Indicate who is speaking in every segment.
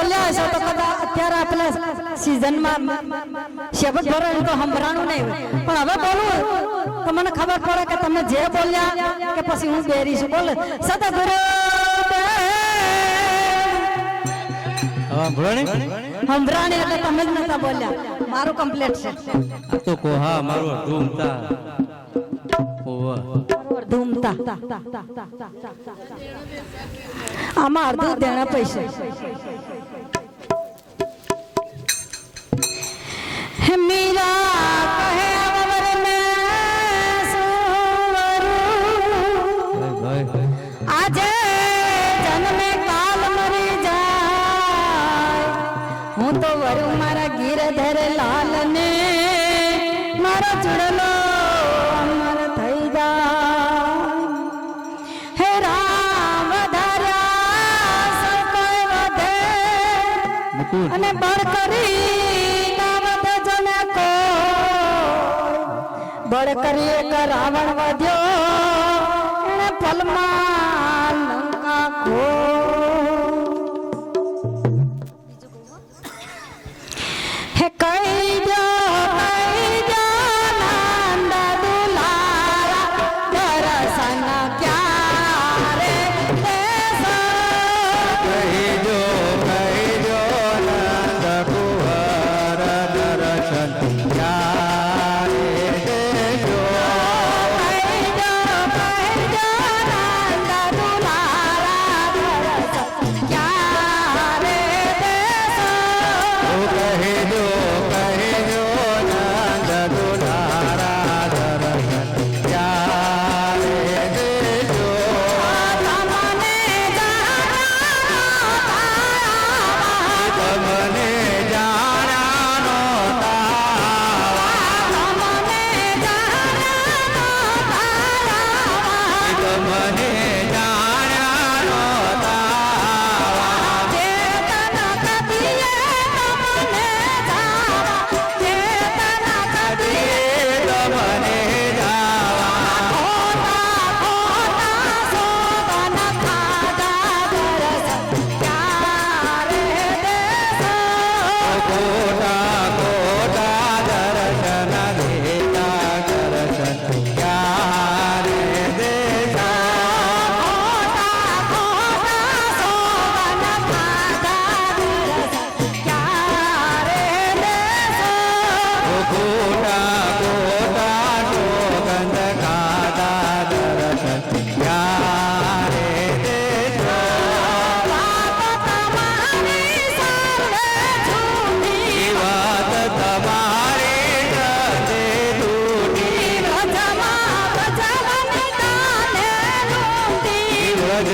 Speaker 1: બોલ્યા છો તો કદાચ અત્યારે આપણા તો સંભળાણું નહીં પણ હવે બોલું તો મને ખબર પડે કે તમે જે બોલ્યા કે પછી હું બેરી છું. બોલ સદગુરુ સંભળાણી એટલે તમે જ નતા બોલ્યા. મારું કમ્પ્લેટ છે.
Speaker 2: આ તો કોહા મારું અડધું ઓવા
Speaker 1: ધૂમતા આમાં અડધું દેણા પૈસા અને બળ કરી જને કો બળ કરી એક રાવણ વધ્યો. એને પલમાં લંકા ખો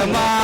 Speaker 2: Come
Speaker 1: on.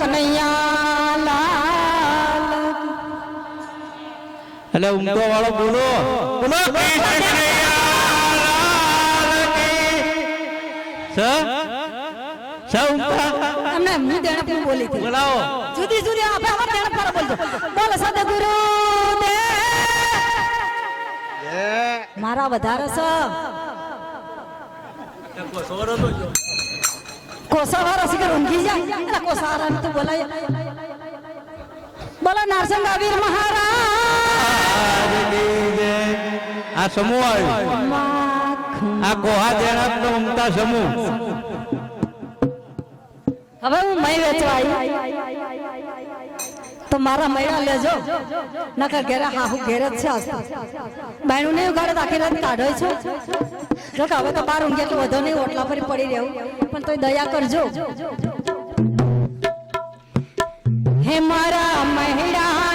Speaker 1: કનૈયા લાલ.
Speaker 2: એટલે ઉમદો વાળો બોલો. બોલો.
Speaker 1: બોલી હતી.
Speaker 2: બોલાવો.
Speaker 1: જુદી જુદી આપણે અમાર દેણ પર બોલજો. બોલ સદગુરુ મારા વધારે છે કોસાવાળા સિગર ઊંઘી જાય એટલે કોસાવાળા ને તું બોલાય બોલો નરસિંહ કબીર મહારાજ
Speaker 2: આ સમૂહ આવ્યો. આ કોહા દેણા ઉમતા સમૂહ
Speaker 1: હવે હું મય વેચવા આવી તો મારા મૈડા લેજો નકર ઘેરા હાહુ ઘેરે જ છે બાયણું નહીં ઉગાડે આખી રાત કાઢો છો જો કે હવે તો બાર ઊંઘે તો વધુ નહીં, ઓટલા પર પડી રહેવું. પણ તોય દયા કરજો. હે મારા મહિડાનો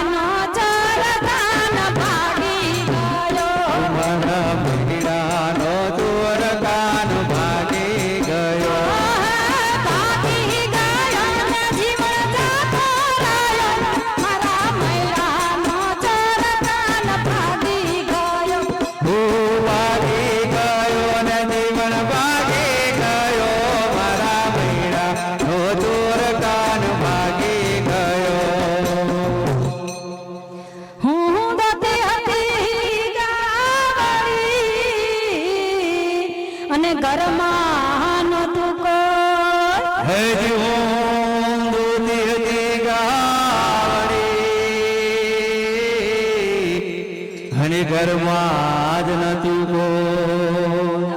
Speaker 1: અને ઘરમાં
Speaker 2: જ નથી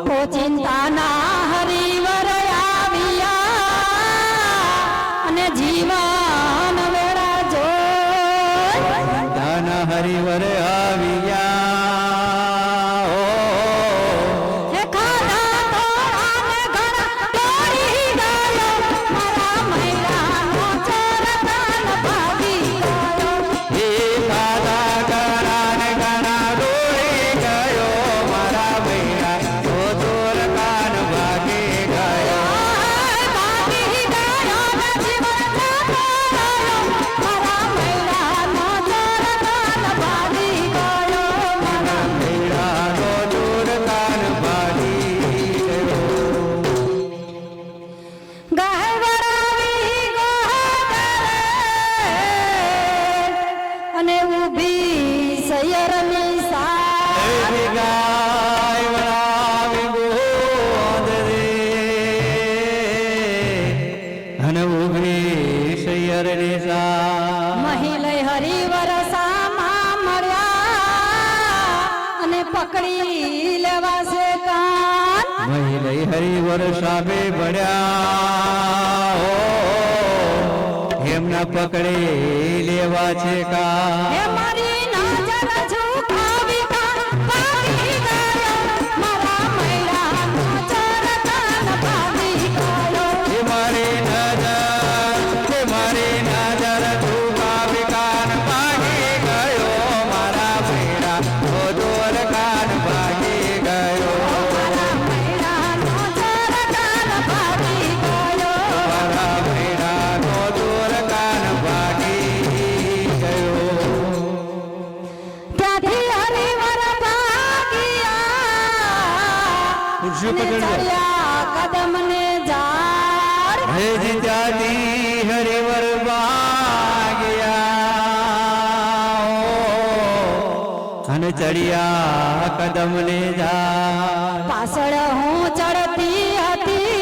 Speaker 2: કોઈ
Speaker 1: ચિંતા ચિંતાના સામે
Speaker 2: ભણ્યા હો. એમના પકડે લેવા છે કા. ખુરશી હે હરિવર વાગ્યા. અને ચડિયા કદમ ને જા
Speaker 1: પાછળ હું ચડતી હતી.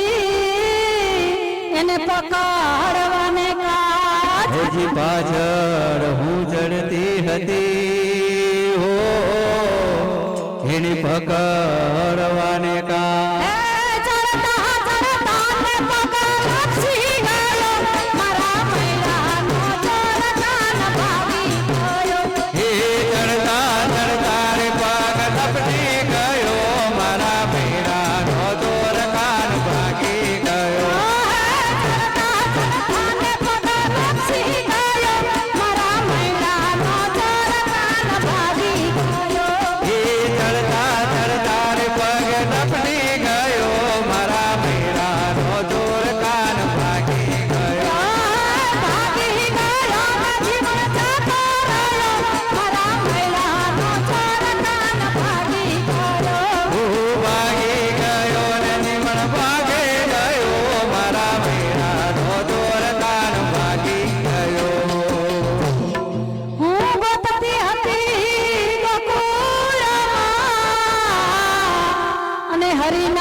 Speaker 1: એને પકડવાને કાજ
Speaker 2: હજી પાછળ હું ચડતી હતી. હો એને પકડવાને કા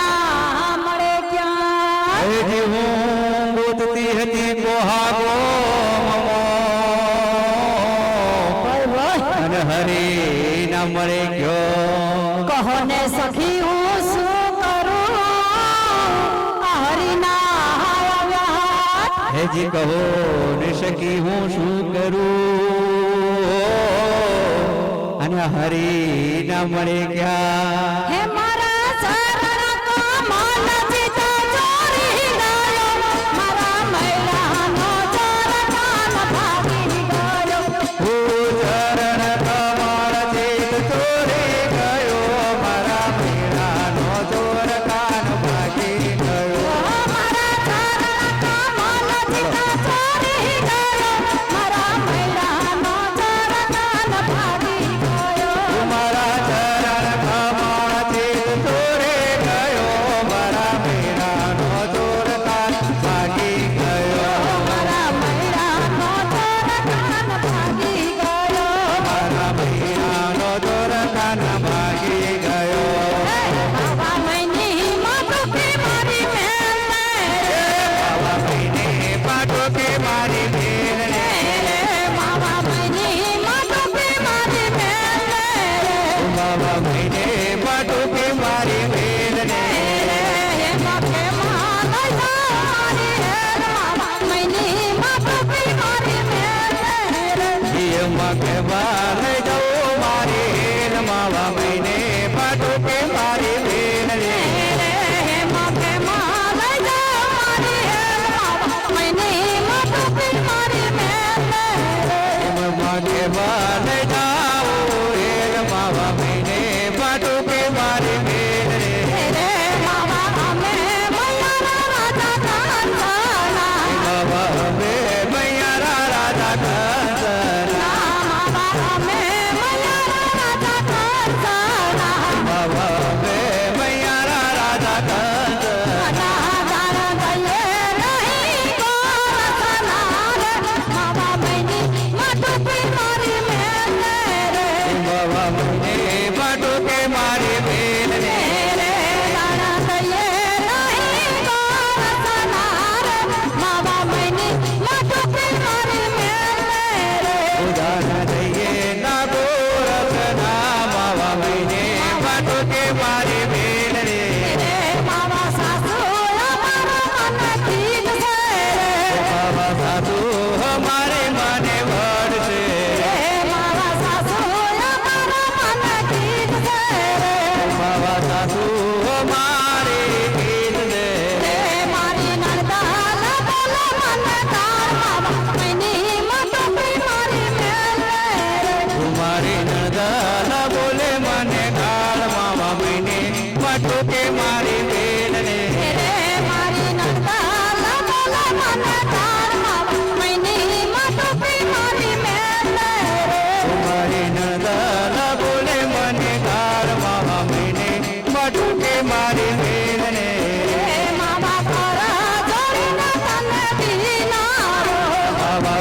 Speaker 1: ક્યાં મળે ક્યાં?
Speaker 2: હું ગોતતી હતી
Speaker 1: કોહા ગો
Speaker 2: અને હરે ના મળે ગયો.
Speaker 1: કહો ને સખી હું શું કરું? હરિના
Speaker 2: હેજી કહો ને સખી હું શું કરું? અને હરી ના મળે
Speaker 1: ગયા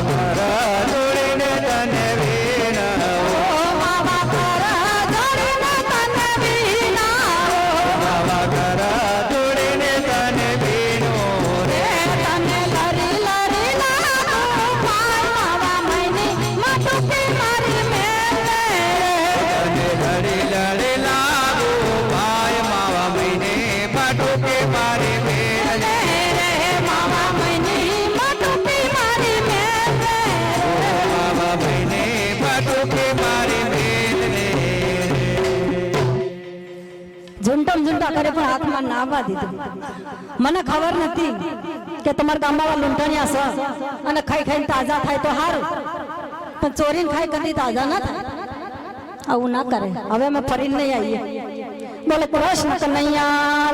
Speaker 1: Para તમારે પણ હાથમાં નાવા દીધું. મને ખબર નથી કે તમારા ગામમાં લૂંટણિયા છે અને ખાઈ ખાઈને તાજા થાય તો સારું. પણ ચોરીને ખાઈ કદી તાજા ના થાય. આવું ના કરે. હવે અમે ફરીને નહીં આવીએ. બોલે કૃષ્ણ કનૈયા